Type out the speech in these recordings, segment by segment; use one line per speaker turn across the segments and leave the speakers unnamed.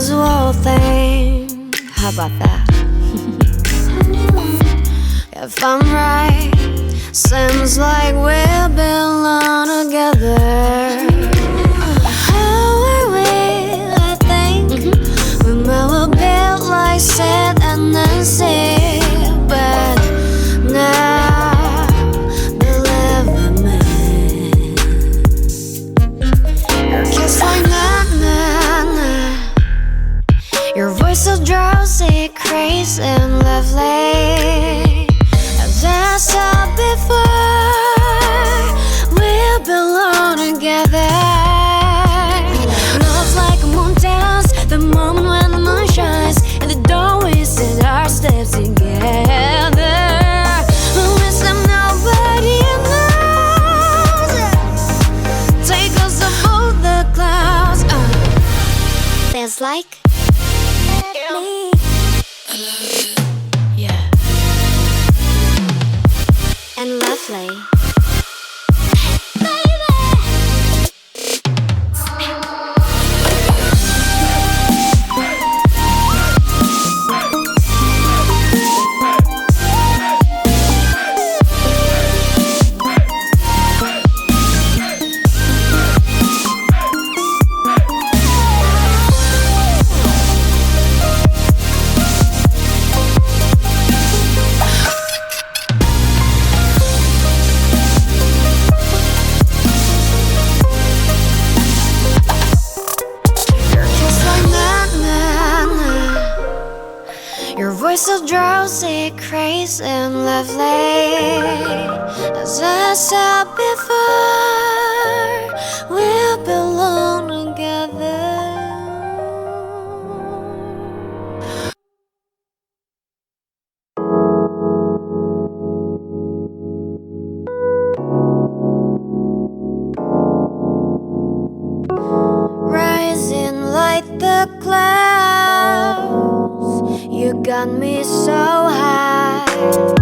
casual thing. How about that? if I'm right, seems like we belong together. so drowsy, crazy, and lovely. As I said before, we'll belong together. Rising like the clouds got me so high.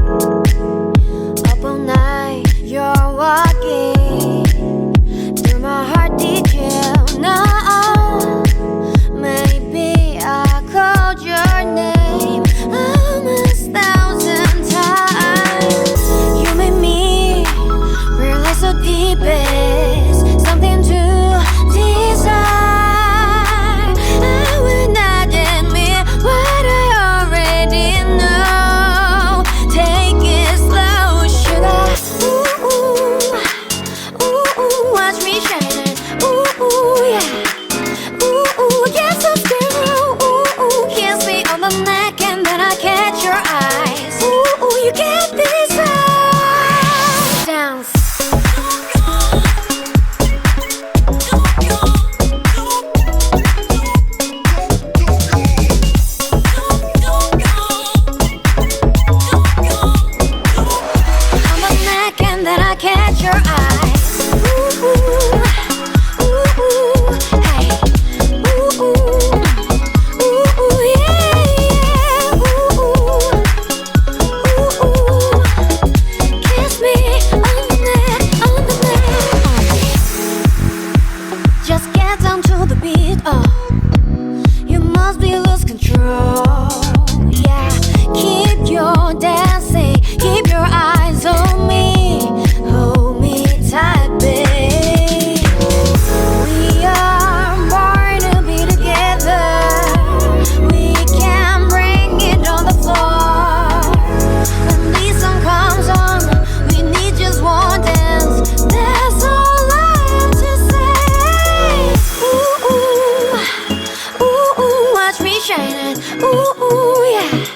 呜呜呀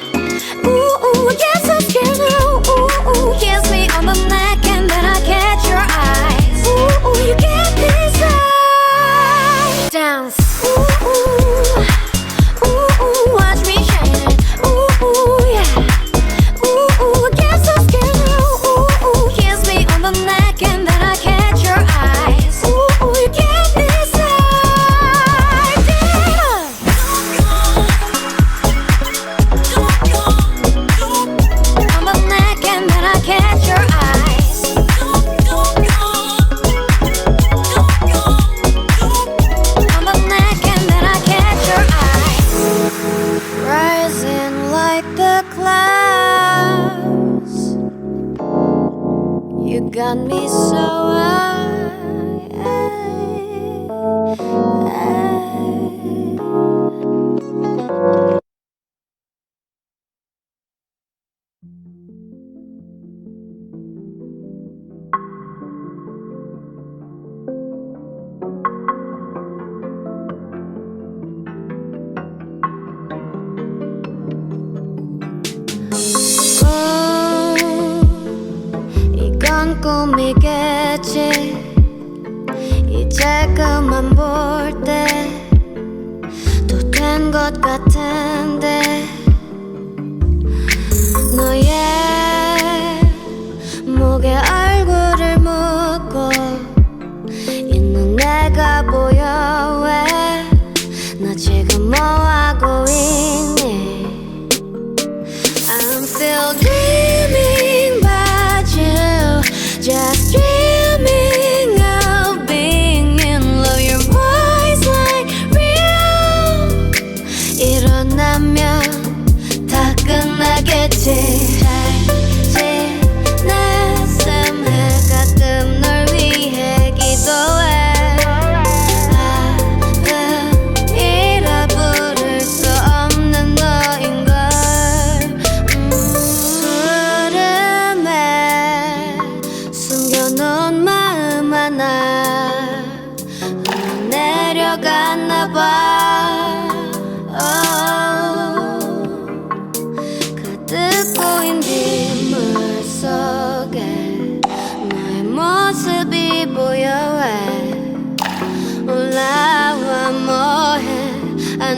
것 같은데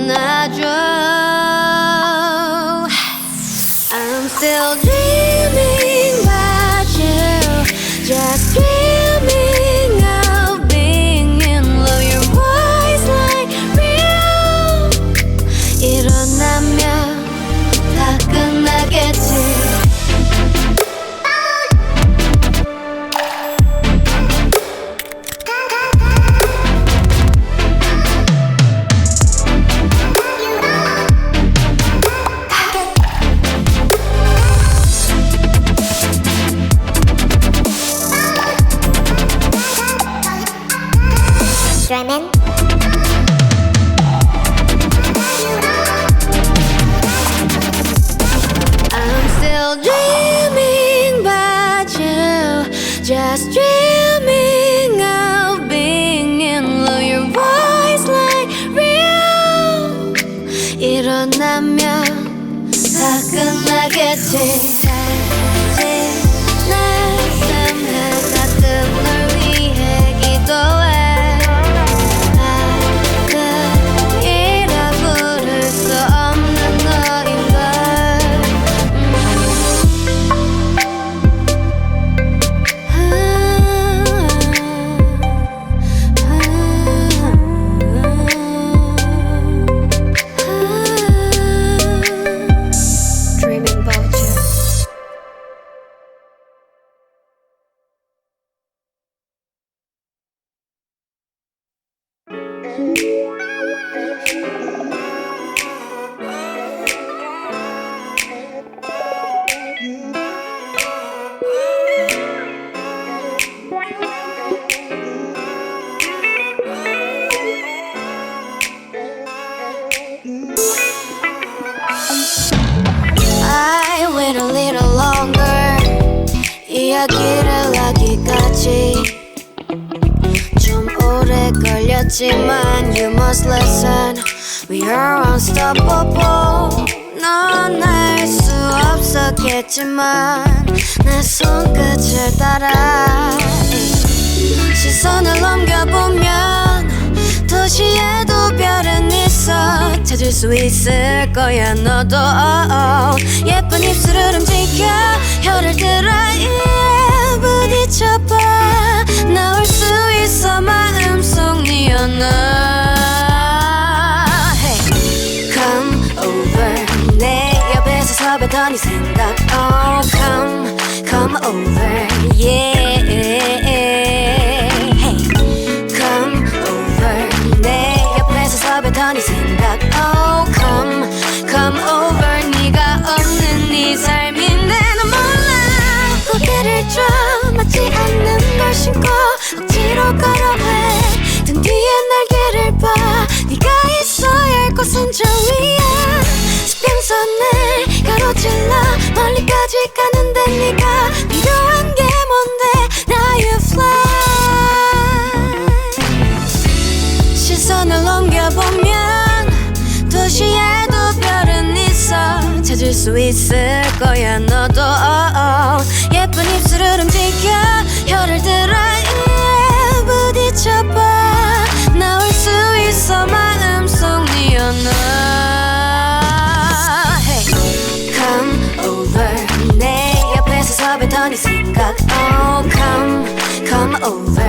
одна 걸렸지만 You must listen. We are unstoppable. 넌 알 수 없었겠지만 내 손끝을 따라 시선을 넘겨보면 도시에도 별은 있어. 찾을 수 있을 거야 너도. 예쁜 입술을 움직여 혀를 들어 부딪혀봐 나올 수 있어 마음속 네 언어 네 생각 Oh come come over yeah 있어야 할 곳은 저 위야? 수평선을 가로질러 멀리까지 가는데 네가 필요한 게 뭔데? You fly. 시선을 넘겨보면 도시에도 별은 있어. 찾을 수 있을 거야 너 Oh, come, come over.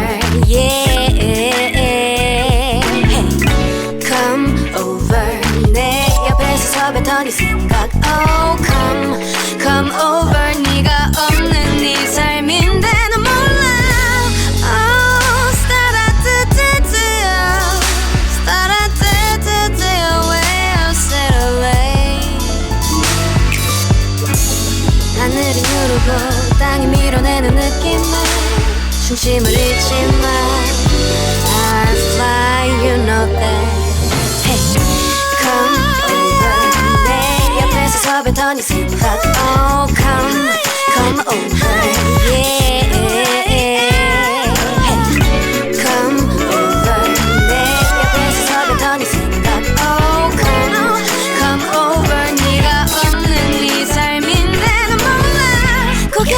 하늘이 누르고 땅이 밀어내는 느낌에 중심을 잃지 마 I'll fly you know that Hey come over 내 옆에서 서뱉던 이 생각 Oh come come over yeah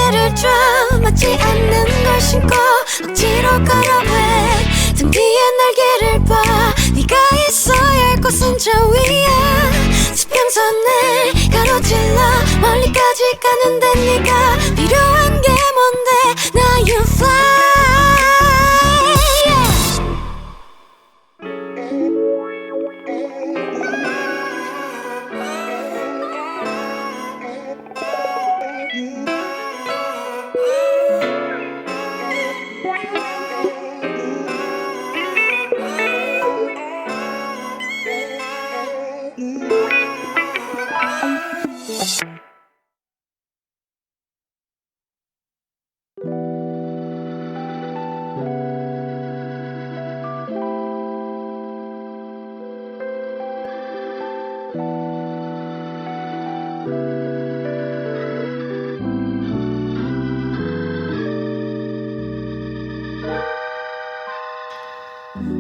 고개를 좀 맞지 않는 걸 신고 억지로 걸어해 등 뒤에 날개를 봐. 네가 있어야 할 곳은 저 위야. 수평선을 가로질러 멀리까지 가는데 네가 필요한 게 뭔데? 나 you fly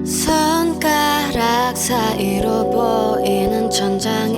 손가락 사이로 보이는 천장에